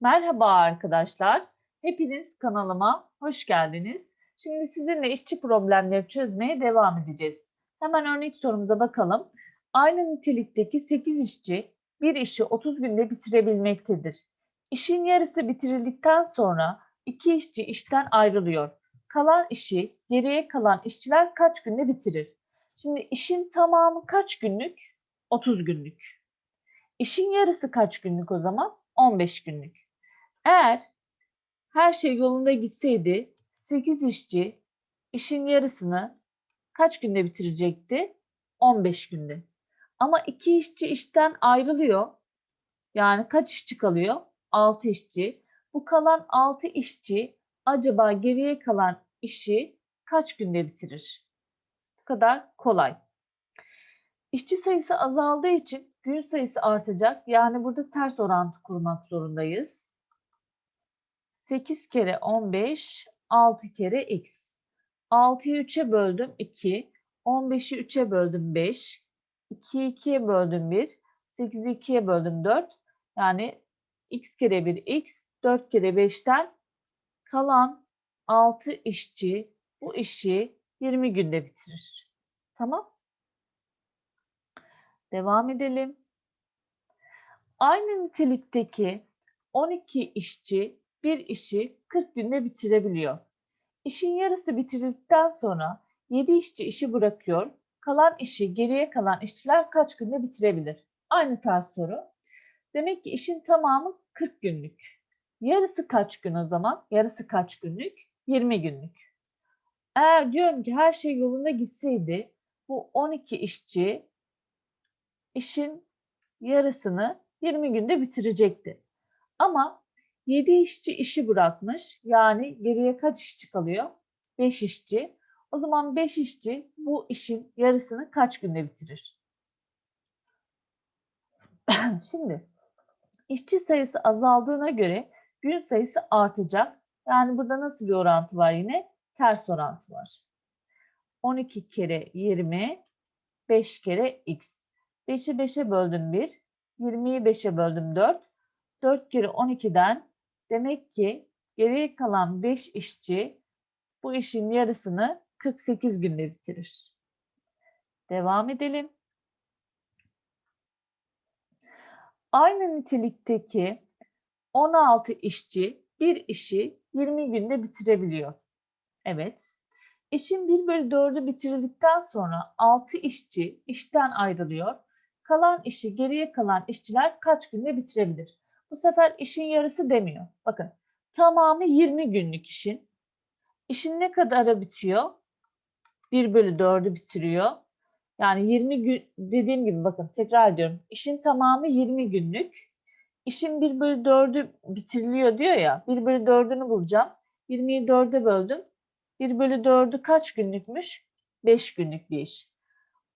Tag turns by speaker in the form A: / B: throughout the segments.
A: Merhaba arkadaşlar. Hepiniz kanalıma hoş geldiniz. Şimdi sizinle işçi problemleri çözmeye devam edeceğiz. Hemen örnek sorumuza bakalım. Aynı nitelikteki 8 işçi bir işi 30 günde bitirebilmektedir. İşin yarısı bitirildikten sonra iki işçi işten ayrılıyor. Kalan işi geriye kalan işçiler kaç günde bitirir? Şimdi işin tamamı kaç günlük? 30 günlük. İşin yarısı kaç günlük o zaman? 15 günlük. Eğer her şey yolunda gitseydi 8 işçi işin yarısını kaç günde bitirecekti? 15 günde. Ama 2 işçi işten ayrılıyor. Yani kaç işçi kalıyor? 6 işçi. Bu kalan 6 işçi acaba geriye kalan işi kaç günde bitirir? Bu kadar kolay. İşçi sayısı azaldığı için gün sayısı artacak. Yani burada ters orantı kurmak zorundayız. 8 kere 15, 6 kere x. 6'yı 3'e böldüm 2, 15'i 3'e böldüm 5, 2'yi 2'ye böldüm 1, 8'i 2'ye böldüm 4. Yani x kere 1 x, 4 kere 5'ten kalan 6 işçi bu işi 20 günde bitirir. Tamam. Devam edelim. Aynı nitelikteki 12 işçi bir işi 40 günde bitirebiliyor. İşin yarısı bitirildikten sonra 7 işçi işi bırakıyor. Kalan işi geriye kalan işçiler kaç günde bitirebilir? Aynı tarz soru. Demek ki işin tamamı 40 günlük. Yarısı kaç gün o zaman? Yarısı kaç günlük? 20 günlük. Eğer diyorum ki her şey yolunda gitseydi bu 12 işçi işin yarısını 20 günde bitirecekti. Ama 7 işçi işi bırakmış. Yani geriye kaç işçi kalıyor? 5 işçi. O zaman 5 işçi bu işin yarısını kaç günde bitirir? Şimdi işçi sayısı azaldığına göre gün sayısı artacak. Yani burada nasıl bir orantı var yine? Ters orantı var. 12 kere 20, 5 kere x. 5'i 5'e böldüm 1, 20'yi 5'e böldüm 4. 4 kere 12'den demek ki geriye kalan 5 işçi bu işin yarısını 48 günde bitirir. Devam edelim. Aynı nitelikteki 16 işçi bir işi 20 günde bitirebiliyor. Evet. İşin 1 bölü 4'ü bitirildikten sonra 6 işçi işten ayrılıyor. Kalan işi geriye kalan işçiler kaç günde bitirebilir? Bu sefer işin yarısı demiyor. Bakın tamamı 20 günlük işin. İşin ne kadara bitiyor? 1 bölü 4'ü bitiriyor. Yani 20 gün dediğim gibi bakın tekrar ediyorum. İşin tamamı 20 günlük. İşin 1 bölü 4'ü bitiriliyor diyor ya. 1 bölü 4'ünü bulacağım. 20'yi 4'e böldüm. 1 bölü 4'ü kaç günlükmüş? 5 günlük bir iş.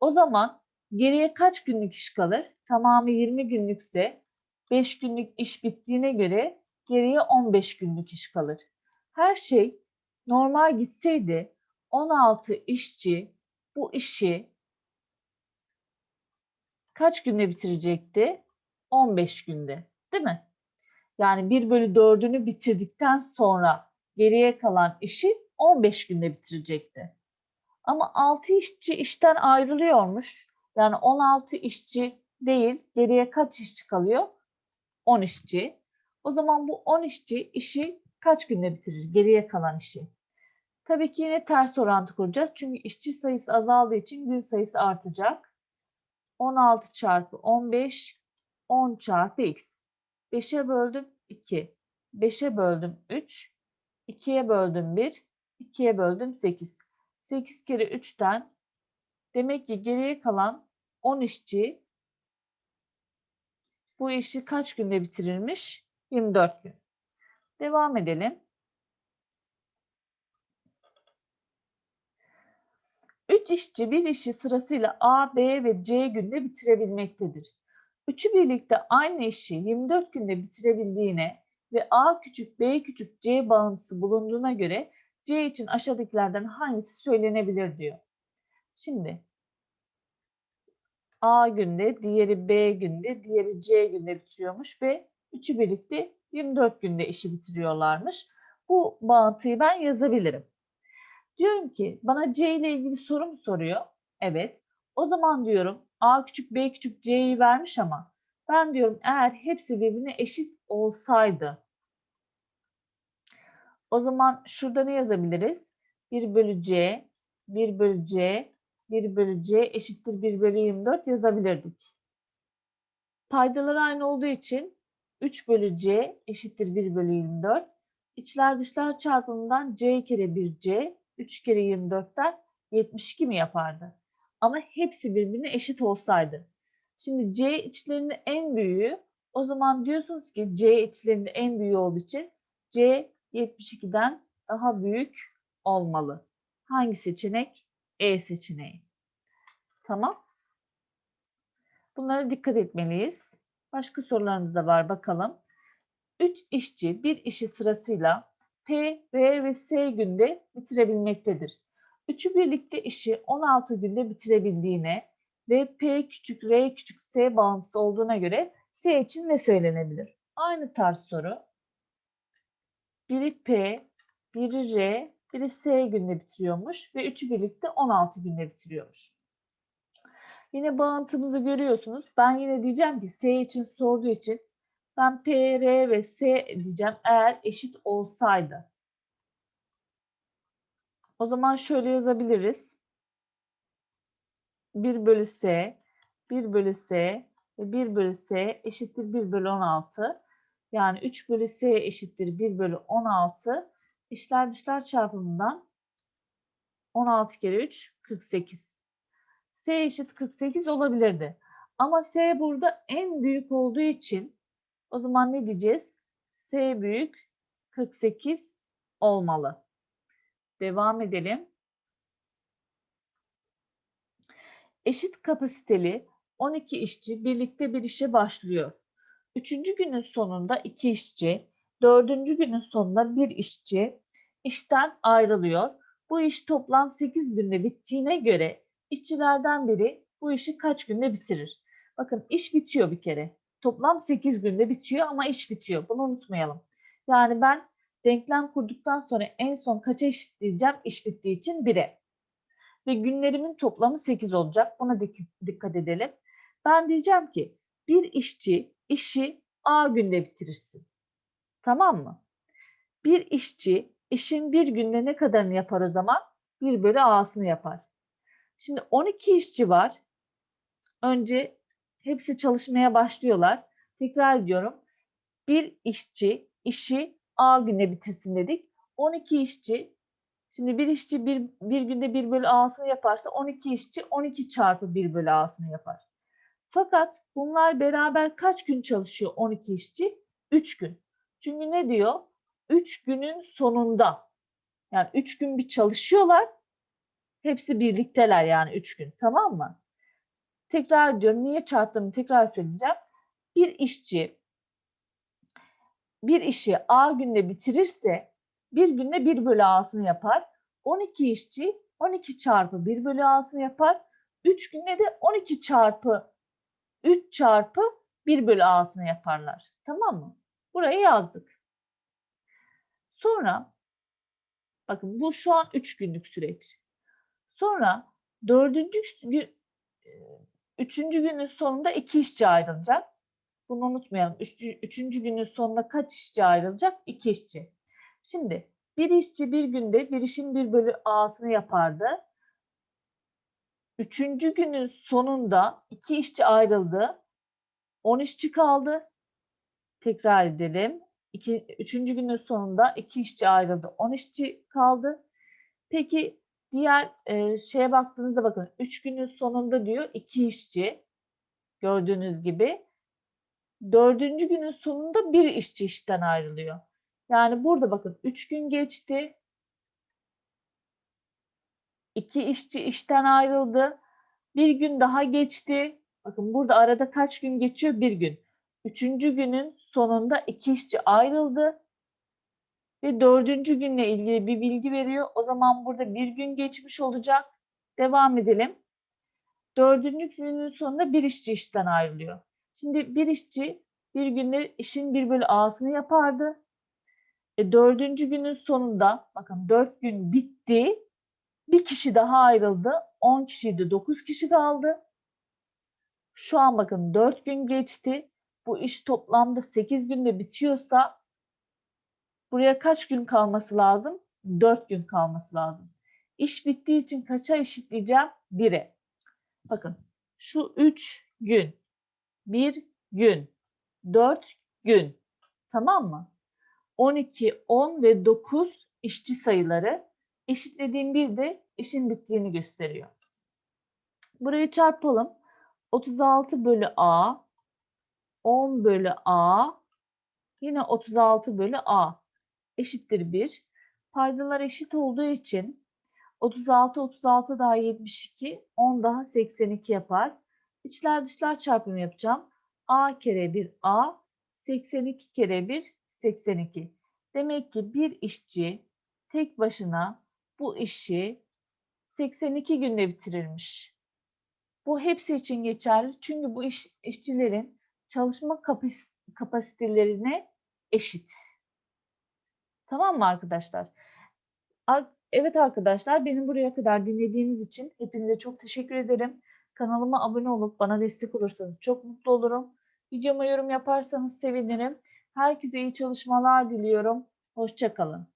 A: O zaman geriye kaç günlük iş kalır? Tamamı 20 günlükse 5 günlük iş bittiğine göre geriye 15 günlük iş kalır. Her şey normal gitseydi 16 işçi bu işi kaç günde bitirecekti? 15 günde değil mi? Yani 1 bölü 4'ünü bitirdikten sonra geriye kalan işi 15 günde bitirecekti. Ama 6 işçi işten ayrılıyormuş. Yani 16 işçi değil, geriye kaç işçi kalıyor? 10 işçi. O zaman bu 10 işçi işi kaç günde bitirir? Geriye kalan işi. Tabii ki yine ters orantı kuracağız. Çünkü işçi sayısı azaldığı için gün sayısı artacak. 16 çarpı 15, 10 çarpı x. 5'e böldüm 2. 5'e böldüm 3. 2'ye böldüm 1. 2'ye böldüm 8. 8 kere 3'ten demek ki geriye kalan 10 işçi bu işi kaç günde bitirirmiş? 24 gün. Devam edelim. 3 işçi bir işi sırasıyla A, B ve C günde bitirebilmektedir. Üçü birlikte aynı işi 24 günde bitirebildiğine ve A küçük, B küçük, C bağıntısı bulunduğuna göre C için aşağıdakilerden hangisi söylenebilir diyor. Şimdi A günde, diğeri B günde, diğeri C günde bitiriyormuş ve üçü birlikte 24 günde işi bitiriyorlarmış. Bu bağıntıyı ben yazabilirim. Diyorum ki bana C ile ilgili soru mu soruyor? Evet. O zaman diyorum A küçük B küçük C'yi vermiş ama ben diyorum eğer hepsi birbirine eşit olsaydı o zaman şurada ne yazabiliriz? 1 bölü C, 1 bölü C, 1 bölü C eşittir 1 bölü 24 yazabilirdik. Paydaları aynı olduğu için 3 bölü C eşittir 1 bölü 24. İçler dışlar çarpımından C kere 1 C, 3 kere 24'ten 72 mi yapardı? Ama hepsi birbirine eşit olsaydı. Şimdi C içlerinin en büyüğü o zaman diyorsunuz ki C içlerinde en büyüğü olduğu için C 72'den daha büyük olmalı. Hangi seçenek? E seçeneği. Tamam. Bunlara dikkat etmeliyiz. Başka sorularımız da var bakalım. 3 işçi bir işi sırasıyla P, R ve S günde bitirebilmektedir. Üçü birlikte işi 16 günde bitirebildiğine ve P küçük R küçük S bağıntısı olduğuna göre S için ne söylenebilir? Aynı tarz soru. Biri P, biri R, biri S günde bitiriyormuş ve üçü birlikte 16 günde bitiriyormuş. Yine bağıntımızı görüyorsunuz. Ben yine diyeceğim ki S için sorduğu için ben P, R ve S diyeceğim eğer eşit olsaydı. O zaman şöyle yazabiliriz. 1 bölü S, 1 bölü S ve 1 bölü S eşittir 1 bölü 16. Yani 3 bölü S eşittir 1 bölü 16. İşler dışlar çarpımından 16 kere 3 48. S eşit 48 olabilirdi. Ama S burada en büyük olduğu için o zaman ne diyeceğiz? S büyük 48 olmalı. Devam edelim. Eşit kapasiteli 12 işçi birlikte bir işe başlıyor. Üçüncü günün sonunda iki işçi, dördüncü günün sonunda bir işçi işten ayrılıyor. Bu iş toplam 8 günde bittiğine göre işçilerden biri bu işi kaç günde bitirir? Bakın iş bitiyor bir kere. Toplam 8 günde bitiyor ama iş bitiyor. Bunu unutmayalım. Yani ben denklem kurduktan sonra en son kaça eşitleyeceğim? İş bittiği için 1'e. Ve günlerimin toplamı 8 olacak. Buna dikkat edelim. Ben diyeceğim ki bir işçi işi A günde bitirirsin. Tamam mı? Bir işçi işin bir günde ne kadarını yapar o zaman? 1 bölü A'sını yapar. Şimdi 12 işçi var. Önce hepsi çalışmaya başlıyorlar. Tekrar ediyorum. Bir işçi işi A günde bitirsin dedik. 12 işçi Şimdi bir işçi bir, bir günde 1 bölü A'sını yaparsa 12 işçi 12 çarpı 1 bölü A'sını yapar. Fakat bunlar beraber kaç gün çalışıyor 12 işçi? 3 gün. Çünkü ne diyor? 3 günün sonunda. Yani 3 gün bir çalışıyorlar. Hepsi birlikteler yani 3 gün. Tamam mı? Tekrar diyorum. Niye çarptığımı tekrar söyleyeceğim. Bir işçi bir işi A günde bitirirse bir günde 1 bölü A'sını yapar. 12 işçi 12 çarpı 1 bölü A'sını yapar. 3 günde de 12 çarpı 3 çarpı 1 bölü A'sını yaparlar. Tamam mı? Burayı yazdık. Sonra bakın bu şu an 3 günlük süreç. Sonra dördüncü gün, üçüncü günün sonunda iki işçi ayrılacak. Bunu unutmayalım. Üç, üçüncü günün sonunda kaç işçi ayrılacak? İki işçi. Şimdi bir işçi bir günde bir işin bir bölü A'sını yapardı. Üçüncü günün sonunda iki işçi ayrıldı. On işçi kaldı. Tekrar edelim. İki, üçüncü günün sonunda iki işçi ayrıldı. On işçi kaldı. Peki diğer e, şeye baktığınızda bakın. Üç günün sonunda diyor iki işçi. Gördüğünüz gibi. Dördüncü günün sonunda bir işçi işten ayrılıyor. Yani burada bakın 3 gün geçti. 2 işçi işten ayrıldı. Bir gün daha geçti. Bakın burada arada kaç gün geçiyor? Bir gün. Üçüncü günün sonunda iki işçi ayrıldı. Ve dördüncü günle ilgili bir bilgi veriyor. O zaman burada bir gün geçmiş olacak. Devam edelim. Dördüncü günün sonunda bir işçi işten ayrılıyor. Şimdi bir işçi bir günde işin 1 bölü A'sını yapardı. E, dördüncü günün sonunda bakın 4 gün bitti. Bir kişi daha ayrıldı. 10 kişiydi 9 kişi kaldı. Şu an bakın 4 gün geçti. Bu iş toplamda 8 günde bitiyorsa buraya kaç gün kalması lazım? 4 gün kalması lazım. İş bittiği için kaça eşitleyeceğim? 1'e. Bakın şu 3 gün, 1 gün, 4 gün. Tamam mı? 12, 10 ve 9 işçi sayıları eşitlediğim bir de işin bittiğini gösteriyor. Burayı çarpalım. 36 bölü A, 10 bölü A, yine 36 bölü A eşittir 1. Paydalar eşit olduğu için 36, 36 daha 72, 10 daha 82 yapar. İçler dışlar çarpımı yapacağım. A kere 1 A, 82 kere 1 82. Demek ki bir işçi tek başına bu işi 82 günde bitirirmiş. Bu hepsi için geçerli. Çünkü bu iş, işçilerin çalışma kapas kapasitelerine eşit. Tamam mı arkadaşlar? Ar evet arkadaşlar beni buraya kadar dinlediğiniz için hepinize çok teşekkür ederim. Kanalıma abone olup bana destek olursanız çok mutlu olurum. Videoma yorum yaparsanız sevinirim. Herkese iyi çalışmalar diliyorum. Hoşçakalın.